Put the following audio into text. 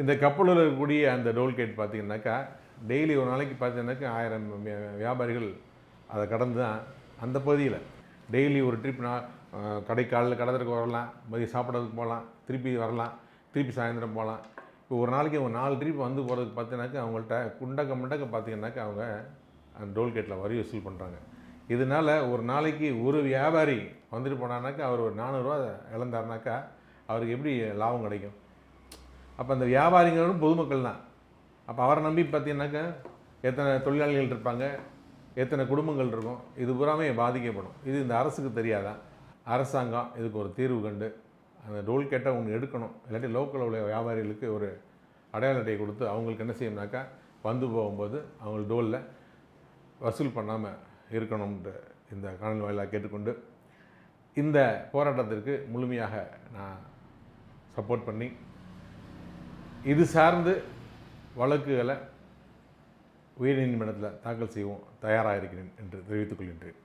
இந்த கப்பலில் இருக்கக்கூடிய அந்த டோல்கேட் பார்த்தீங்கன்னாக்கா டெய்லி ஒரு நாளைக்கு பார்த்தீங்கன்னாக்கா ஆயிரம் வியாபாரிகள் அதை கடந்து தான் அந்த பகுதியில். டெய்லி ஒரு ட்ரிப் நான் கடை காலையில் கடை வரலாம் மதியம் சாப்பிட்றதுக்கு போகலாம் திருப்பி வரலாம் திருப்பி சாயந்தரம் போகலாம். இப்போ ஒரு நாளைக்கு ஒரு நாலு ட்ரிப் வந்து போகிறதுக்கு பார்த்தீங்கன்னாக்கா அவங்கள்ட்ட குண்டக்க முண்டக்க பார்த்தீங்கன்னாக்கா அவங்க அந்த டோல்கேட்டில் வரி வசூல் பண்ணுறாங்க. இதனால் ஒரு நாளைக்கு ஒரு வியாபாரி வந்துட்டு போனான்னாக்கா அவர் ஒரு நானூறுரூவா இழந்தாருனாக்கா அவருக்கு எப்படி லாபம் கிடைக்கும்? அப்போ அந்த வியாபாரிகளும் பொதுமக்கள் தான். அப்போ அவரை நம்பி பார்த்தீங்கன்னாக்கா எத்தனை தொழிலாளிகள் இருப்பாங்க எத்தனை குடும்பங்கள் இருக்கும் இது பூராமே பாதிக்கப்படும். இது இந்த அரசுக்கு தெரியாதா? அரசாங்கம் இதுக்கு ஒரு தீர்வு கண்டு அந்த டோல் கேட்டால் ஒன்று எடுக்கணும். இல்லாட்டி லோக்கல் உள்ள வியாபாரிகளுக்கு ஒரு அடையாள அட்டையை கொடுத்து அவங்களுக்கு என்ன செய்யணும்னாக்கா வந்து போகும்போது அவங்க டோலில் வசூல் பண்ணாமல் இருக்கணும்ன்ற இந்த காணொலி வாயிலாக கேட்டுக்கொண்டு இந்த போராட்டத்திற்கு முழுமையாக நான் சப்போர்ட் பண்ணி இது சார்ந்து வழக்குகளை உயர்நீதிமன்றத்தில் தாக்கல் செய்வோம் தயாராக இருக்கிறேன் என்று தெரிவித்துக் கொள்கின்றேன்.